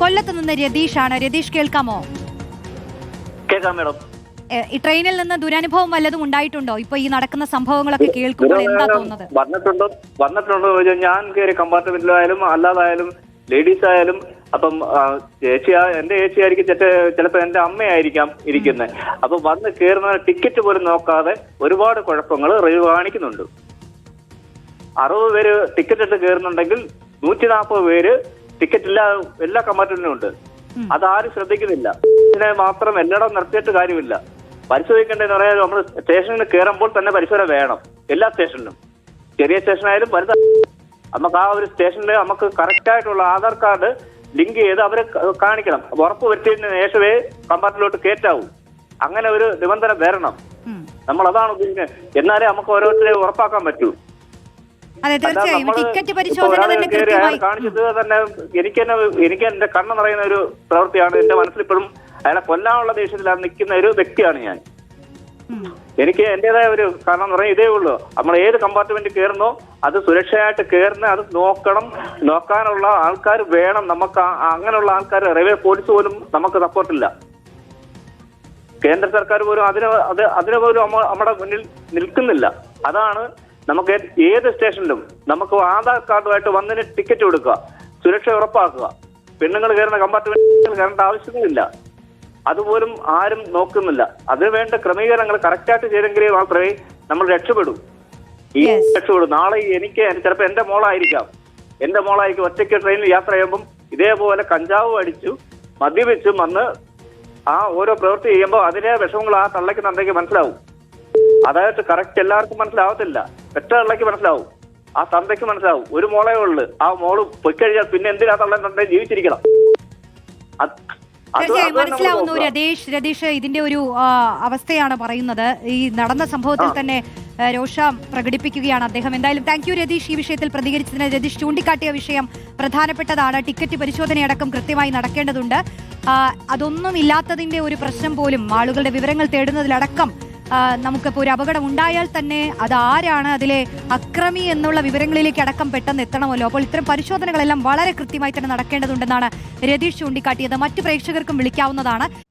കൊല്ലത്ത് നിന്ന് രതീഷാണ്. രതീഷ് കേൾക്കാമോ? കേൾക്കാം മേഡം. ഈ ട്രെയിനിൽ നിന്ന് ദുരനുഭവം വല്ലതും ഉണ്ടായിട്ടുണ്ടോ? ഇപ്പൊ ഈ നടക്കുന്ന സംഭവങ്ങളൊക്കെ കേൾക്കുമ്പോൾ എന്താ തോന്നുന്നത്? വന്നിട്ടുണ്ടോ. വന്നിട്ടുണ്ടോ ഞാൻ കയറി കമ്പാർട്ട്മെന്റിലായാലും അല്ലാതായാലും ലേഡീസ് ആയാലും അപ്പം ചേച്ചിയാ ചേച്ചി എന്റെ ചേച്ചി ആയിരിക്കും ചിലപ്പോ എന്റെ അമ്മയായിരിക്കാം ഇരിക്കുന്നത്. അപ്പൊ വന്ന് കയറുന്ന ടിക്കറ്റ് പോലും നോക്കാതെ ഒരുപാട് കുഴപ്പങ്ങൾ റെയിൽവേ കാണിക്കുന്നുണ്ട്. അറുപത് പേര് ടിക്കറ്റ് എടുത്ത് കയറുന്നുണ്ടെങ്കിൽ നൂറ്റി നാൽപ്പത് പേര് ടിക്കറ്റ് ഇല്ല എല്ലാ കമ്പാർട്ട്മെന്റിലും ഉണ്ട്. അതാരും ശ്രദ്ധിക്കുന്നില്ല. ഇതിനെ മാത്രം എല്ലായിടവും നിർത്തിയിട്ട് കാര്യമില്ല. പരിശോധിക്കേണ്ടതെന്ന് പറയാൻ നമ്മൾ സ്റ്റേഷനിൽ കയറുമ്പോൾ തന്നെ പരിശോധന വേണം. എല്ലാ സ്റ്റേഷനിലും. ചെറിയ സ്റ്റേഷനായാലും വലുത നമുക്ക് ആ ഒരു സ്റ്റേഷനിൽ നമുക്ക് കറക്റ്റായിട്ടുള്ള ആധാർ കാർഡ് ലിങ്ക് ചെയ്ത് അവരെ കാണിക്കണം. ഉറപ്പ് വരുത്തിയതിന് ശേഷമേ കമ്പാർട്ട്മെന്റിലോട്ട് കയറ്റാവൂ അങ്ങനെ ഒരു നിബന്ധന വരണം. നമ്മൾ അതാണ് ഉദ്ദേശിക്കുന്നത്. എന്നാലേ നമുക്ക് ഓരോരുത്തരെ ഉറപ്പാക്കാൻ പറ്റൂ. അതെ തീർച്ചയായും. ടിക്കറ്റ് പരിശോധന തന്നെ കൃത്യമായി അയാൾ കാണിച്ചത് തന്നെ എനിക്ക് തന്നെ എനിക്ക് എന്റെ കണ്ണ് നിറയുന്ന ഒരു പ്രവൃത്തിയാണ്. എന്റെ മനസ്സിൽ ഇപ്പോഴും അയാളെ കൊല്ലാനുള്ള ദേഷ്യത്തിലാണ് നിൽക്കുന്ന ഒരു വ്യക്തിയാണ് ഞാൻ. എനിക്ക് എന്റേതായ ഒരു കാരണം എന്ന് പറഞ്ഞാൽ ഇതേ ഉള്ളൂ. നമ്മൾ ഏത് കമ്പാർട്ട്മെന്റ് കയറുന്നോ അത് സുരക്ഷയായിട്ട് കയറുന്ന അത് നോക്കണം. നോക്കാനുള്ള ആൾക്കാർ വേണം. നമുക്ക് അങ്ങനെയുള്ള ആൾക്കാർ റെയിൽവേ പോലീസ് പോലും നമുക്ക് സപ്പോർട്ടില്ല കേന്ദ്ര സർക്കാർ പോലും അതിന് അത് അതിന് പോലും നമ്മുടെ മുന്നിൽ നിൽക്കുന്നില്ല. അതാണ് നമുക്ക് ഏത് സ്റ്റേഷനിലും നമുക്ക് ആധാർ കാർഡുമായിട്ട് വന്നതിന് ടിക്കറ്റ് കൊടുക്കുക. സുരക്ഷ ഉറപ്പാക്കുക. പെണ്ണുങ്ങൾ കയറുന്ന കമ്പാർട്ട്മെന്റിൽ കയറേണ്ട ആവശ്യങ്ങളില്ല അതുപോലും ആരും നോക്കുന്നില്ല. അതിനുവേണ്ട ക്രമീകരണങ്ങൾ കറക്റ്റായിട്ട് ചെയ്തെങ്കിലേ മാത്രമേ നമ്മൾ രക്ഷപ്പെടൂ. ഈ രക്ഷപ്പെടും. നാളെ എനിക്ക് ചിലപ്പോൾ എന്റെ മോളായിരിക്കാം. എന്റെ മോളായിരിക്കും ഒറ്റയ്ക്ക് ട്രെയിനിൽ യാത്ര ചെയ്യുമ്പം ഇതേപോലെ കഞ്ചാവ് അടിച്ചു മദ്യപിച്ചും വന്ന് ആ ഓരോ പ്രവൃത്തി ചെയ്യുമ്പോൾ അതിലെ വിഷമങ്ങൾ ആ തള്ളയ്ക്ക് നന്ദയ്ക്ക് മനസ്സിലാവും. അതായത് കറക്റ്റ് എല്ലാവർക്കും മനസ്സിലാവത്തില്ല. പെറ്റ തള്ളയ്ക്ക് മനസ്സിലാവും. ആ തന്തയ്ക്ക് മനസ്സിലാവും. ഒരു മോളേ ഉള്ളു. ആ മോൾ പൊയ്ക്കഴിഞ്ഞാൽ പിന്നെ എന്തിനാ തള്ള തന്റെ ജീവിച്ചിരിക്കണം? തീർച്ചയായും മനസ്സിലാവുന്നു രതീഷ് രതീഷ് ഇതിന്റെ ഒരു അവസ്ഥയാണ് പറയുന്നത്. ഈ നടന്ന സംഭവത്തിൽ തന്നെ രോഷം പ്രകടിപ്പിക്കുകയാണ് അദ്ദേഹം. എന്തായാലും താങ്ക് യു രതീഷ് ഈ വിഷയത്തിൽ പ്രതികരിച്ചതിന്. രതീഷ് ചൂണ്ടിക്കാട്ടിയ വിഷയം പ്രധാനപ്പെട്ടതാണ്. ടിക്കറ്റ് പരിശോധനയടക്കം കൃത്യമായി നടക്കേണ്ടതുണ്ട്. അതൊന്നും ഇല്ലാത്തതിന്റെ ഒരു പ്രശ്നം പോലും ആളുകളുടെ വിവരങ്ങൾ തേടുന്നതിലടക്കം നമുക്കിപ്പോൾ ഒരു അപകടം ഉണ്ടായാൽ തന്നെ അത് ആരാണ് അതിലെ അക്രമി എന്നുള്ള വിവരങ്ങളിലേക്ക് അടക്കം പെട്ടെന്ന് എത്തണമല്ലോ? അപ്പോൾ ഇത്തരം പരിശോധനകളെല്ലാം വളരെ കൃത്യമായി തന്നെ നടക്കേണ്ടതുണ്ടെന്നാണ് രതീഷ് ചൂണ്ടിക്കാട്ടിയത്. മറ്റു പ്രേക്ഷകർക്കും വിളിക്കാവുന്നതാണ്.